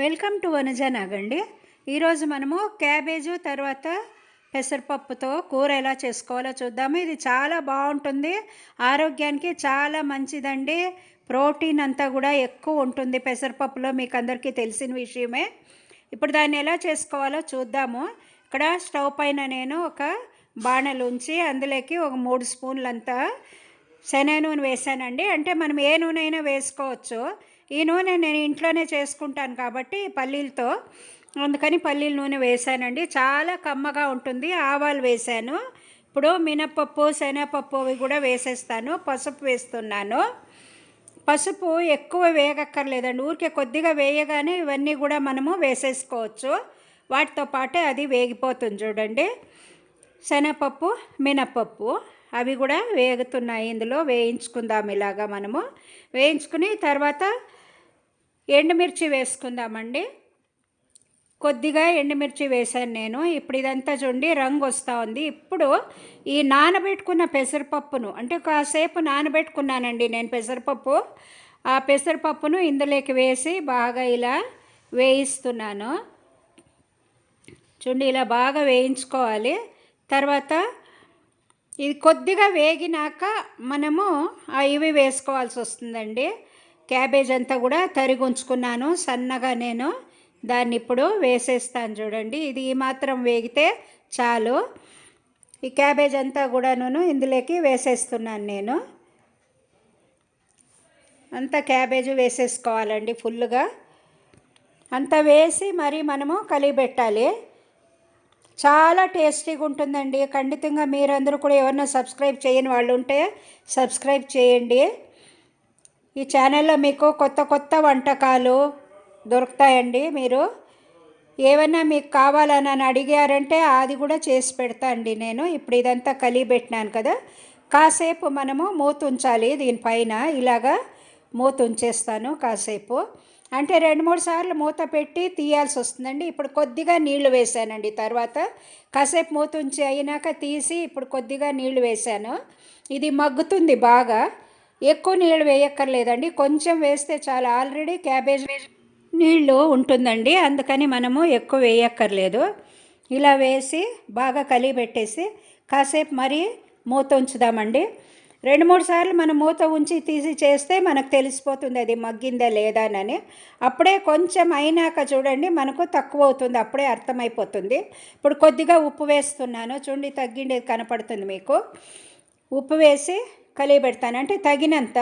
Welcome to Vanaja నాగండి. ఈరోజు మనము cabbage తర్వాత పెసరపప్పుతో కూర ఎలా చేసుకోవాలో చూద్దాము. ఇది చాలా బాగుంటుంది. ఆరోగ్యానికి చాలా మంచిదండి. ప్రోటీన్ అంతా కూడా ఎక్కువ ఉంటుంది పెసరపప్పులో మీకు అందరికీ తెలిసిన విషయమే. ఇప్పుడు దాన్ని ఎలా చేసుకోవాలో చూద్దాము. ఇక్కడ స్టవ్ పైన నేను ఒక బాణలు ఉంచి అందులోకి ఒక మూడు స్పూన్లంతా శనగ నూనె వేసానండి అంటే మనం ఏ నూనె అయినా వేసుకోవచ్చు. ఈ నూనె నేను ఇంట్లోనే చేసుకుంటాను కాబట్టి పల్లీలతో. అందుకని పల్లీల నూనె వేసానండి. చాలా కమ్మగా ఉంటుంది. ఆవాలు వేసాను. ఇప్పుడు మినప్పప్పు శనగపప్పు అవి కూడా వేసేస్తాను. పసుపు వేస్తున్నాను. పసుపు ఎక్కువ వేగక్కర్లేదండి. ఊరికే కొద్దిగా వేయగానే ఇవన్నీ కూడా మనము వేసేసుకోవచ్చు. వాటితో పాటే అది వేగిపోతుంది చూడండి. శనగపప్పు మినపప్పు అవి కూడా వేగుతున్నాయి. ఇందులో వేయించుకుందాం ఇలాగా మనము. వేయించుకుని తర్వాత ఎండుమిర్చి వేసుకుందామండి. కొద్దిగా ఎండుమిర్చి వేశాను నేను. ఇప్పుడు ఇదంతా చూడండి రంగు వస్తూ ఉంది. ఇప్పుడు ఈ నానబెట్టుకున్న పెసరపప్పును అంటే కాసేపు నానబెట్టుకున్నానండి నేను పెసరపప్పు. ఆ పెసరపప్పును ఇందులోకి వేసి బాగా ఇలా వేయిస్తున్నాను. చూడండి ఇలా బాగా వేయించుకోవాలి. తర్వాత ఇది కొద్దిగా వేగినాక మనము ఆ ఇవి వేసుకోవాల్సి వస్తుందండి. క్యాబేజ్ అంతా కూడా తరిగి ఉంచుకున్నాను. సన్నగా నేను దాన్ని ఇప్పుడు వేసేస్తాను చూడండి. ఇది ఈ మాత్రం వేగితే చాలు. ఈ క్యాబేజ్ అంతా కూడాను ఇందులోకి వేసేస్తున్నాను నేను. అంతా క్యాబేజ్ వేసేసుకోవాలండి ఫుల్గా అంత వేసి మరి మనము కలిపెట్టాలి. చాలా టేస్టీగా ఉంటుందండి. ఖండితంగా మీరందరూ కూడా ఎవరైనా సబ్స్క్రైబ్ చేయని వాళ్ళు ఉంటే సబ్స్క్రైబ్ చేయండి. ఈ ఛానల్లో మీకు కొత్త కొత్త వంటకాలు దొరుకుతాయండి మీరు. ఏమన్నా మీకు కావాలని అని అడిగారంటే అది కూడా చేసి పెడతా అండి నేను. ఇప్పుడు ఇదంతా కలిగి పెట్టినాను కదా. కాసేపు మనము మూత ఉంచాలి దీనిపైన. ఇలాగా మూత ఉంచేస్తాను కాసేపు. అంటే రెండు మూడు సార్లు మూత పెట్టి తీయాల్సి వస్తుందండి. ఇప్పుడు కొద్దిగా నీళ్ళు వేసానండి. తర్వాత కాసేపు మూత ఉంచి అయినాక తీసి ఇప్పుడు కొద్దిగా నీళ్ళు వేసాను. ఇది మగ్గుతుంది బాగా. ఎక్కువ నీళ్ళు వేయక్కర్లేదండి. కొంచెం వేస్తే చాలా. ఆల్రెడీ క్యాబేజ్ నీళ్ళు ఉంటుందండి. అందుకని మనము ఎక్కువ వేయక్కర్లేదు. ఇలా వేసి బాగా కలిగి పెట్టేసి కాసేపు మరి మూత ఉంచుదామండి. రెండు మూడు సార్లు మనం మూత ఉంచి తీసి చేస్తే మనకు తెలిసిపోతుంది అది మగ్గిందా లేదా అని. అప్పుడే కొంచెం అయినాక చూడండి మనకు తక్కువ అవుతుంది. అప్పుడే అర్థమైపోతుంది. ఇప్పుడు కొద్దిగా ఉప్పు వేస్తున్నాను. చూడండి తగ్గిండేది కనపడుతుంది మీకు. ఉప్పు వేసి కలిగి అంటే తగినంత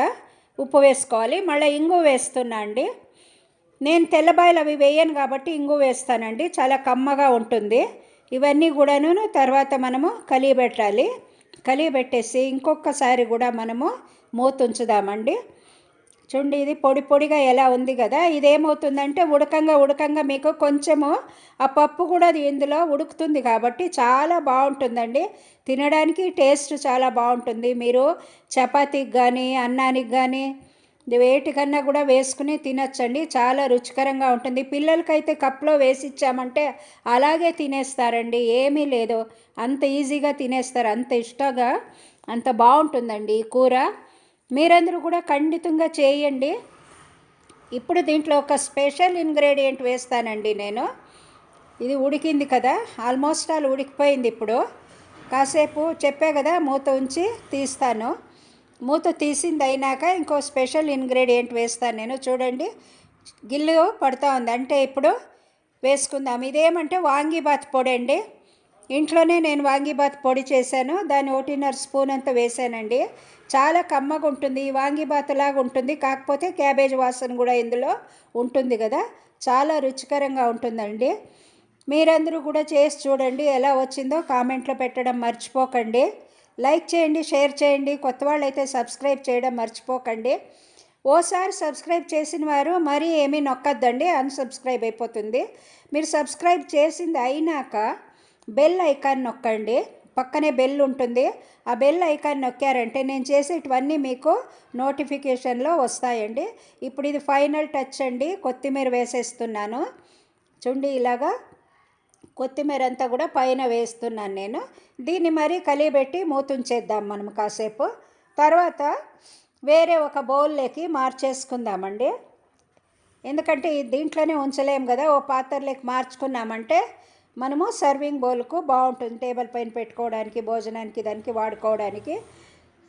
ఉప్పు వేసుకోవాలి. మళ్ళీ ఇంగు వేస్తున్నా అండి. నేను తెల్లబాయలు అవి వేయను కాబట్టి ఇంగు వేస్తానండి. చాలా కమ్మగా ఉంటుంది. ఇవన్నీ కూడాను తర్వాత మనము కలిగి పెట్టాలి కలిగి పెట్టేసి ఇంకొకసారి కూడా మనము మూత ఉంచుదామండి. చూడండి ఇది పొడి పొడిగా ఎలా ఉంది కదా? ఇదేమవుతుందంటే ఉడకంగా ఉడకంగా మీకు కొంచెము ఆ పప్పు కూడా అది ఇందులో ఉడుకుతుంది కాబట్టి చాలా బాగుంటుందండి. తినడానికి టేస్ట్ చాలా బాగుంటుంది. మీరు చపాతీకి కానీ అన్నానికి కానీ వేటికన్నా కూడా వేసుకుని తినచ్చండి. చాలా రుచికరంగా ఉంటుంది. పిల్లలకైతే కప్లో వేసి ఇచ్చామంటే అలాగే తినేస్తారండి. ఏమీ లేదు. అంత ఈజీగా తినేస్తారు. అంత ఇష్టంగా అంత బాగుంటుందండి ఈ కూర. మీరందరూ కూడా ఖండితంగా చేయండి. ఇప్పుడు దీంట్లో ఒక స్పెషల్ ఇంగ్రీడియంట్ వేస్తానండి నేను. ఇది ఉడికింది కదా ఆల్మోస్ట్ ఆల్ ఉడికిపోయింది ఇప్పుడు. కాసేపు చెప్పే కదా మూత ఉంచి తీస్తాను. మూత తీసింది అయినాక ఇంకో స్పెషల్ ఇంగ్రీడియంట్ వేస్తాను నేను. చూడండి గిల్లు పడుతూ ఉంది అంటే ఇప్పుడు వేసుకుందాం. ఇదేమంటే వాంగీబాత్ పొడి అండి ఇంట్లోనే నేను వాంగీబాత్ పొడి చేశాను. దాన్ని ఒకటిన్నర స్పూన్ అంత వేసానండి చాలా కమ్మగా ఉంటుంది. ఈ వాంగీబాత్ లాగా ఉంటుంది. కాకపోతే క్యాబేజ్ వాసన కూడా ఇందులో ఉంటుంది కదా. చాలా రుచికరంగా ఉంటుందండి. మీరందరూ కూడా చేసి చూడండి ఎలా వచ్చిందో కామెంట్లో పెట్టడం మర్చిపోకండి. లైక్ చేయండి షేర్ చేయండి. కొత్త వాళ్ళు అయితే సబ్స్క్రైబ్ చేయడం మర్చిపోకండి. ఓసారి సబ్స్క్రైబ్ చేసిన వారు మరీ ఏమీ నొక్కద్దండి. అన్సబ్స్క్రైబ్ అయిపోతుంది. మీరు సబ్స్క్రైబ్ చేసింది అయినాక బెల్ ఐకాన్ నొక్కండి. పక్కనే బెల్ ఉంటుంది. ఆ బెల్ ఐకాన్ నొక్కారంటే నేను చేసేటివన్నీ మీకు నోటిఫికేషన్లో వస్తాయండి. ఇప్పుడు ఇది ఫైనల్ టచ్ అండి. కొత్తిమీర వేసేస్తున్నాను. చూడండి ఇలాగా కొత్తిమీర అంతా కూడా పైన వేస్తున్నాను నేను. దీన్ని మరీ కలియబెట్టి మూతుంచేద్దాం మనం కాసేపు. తర్వాత వేరే ఒక బౌల్లోకి మార్చేసుకుందామండి. ఎందుకంటే దీంట్లోనే ఉంచలేం కదా. ఓ పాత్రలోకి మార్చుకున్నామంటే మనము సర్వింగ్ బౌల్కు బాగుంటుంది. టేబుల్ పైన పెట్టుకోవడానికి భోజనానికి దానికి వాడుకోవడానికి.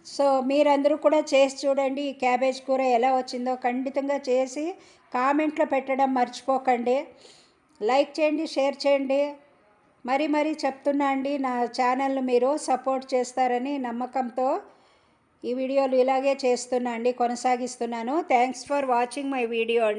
సో మీరందరూ కూడా చేసి చూడండి. ఈ క్యాబేజ్ కూర ఎలా వచ్చిందో ఖండితంగా చేసి కామెంట్లో పెట్టడం మర్చిపోకండి. లైక్ చేయండి షేర్ చేయండి. మరీ మరీ చెప్తున్నా అండి నా ఛానల్ను మీరు సపోర్ట్ చేస్తారని నమ్మకంతో ఈ వీడియోలు ఇలాగే చేస్తున్నా అండి కొనసాగిస్తున్నాను. Thanks for watching my video అండి.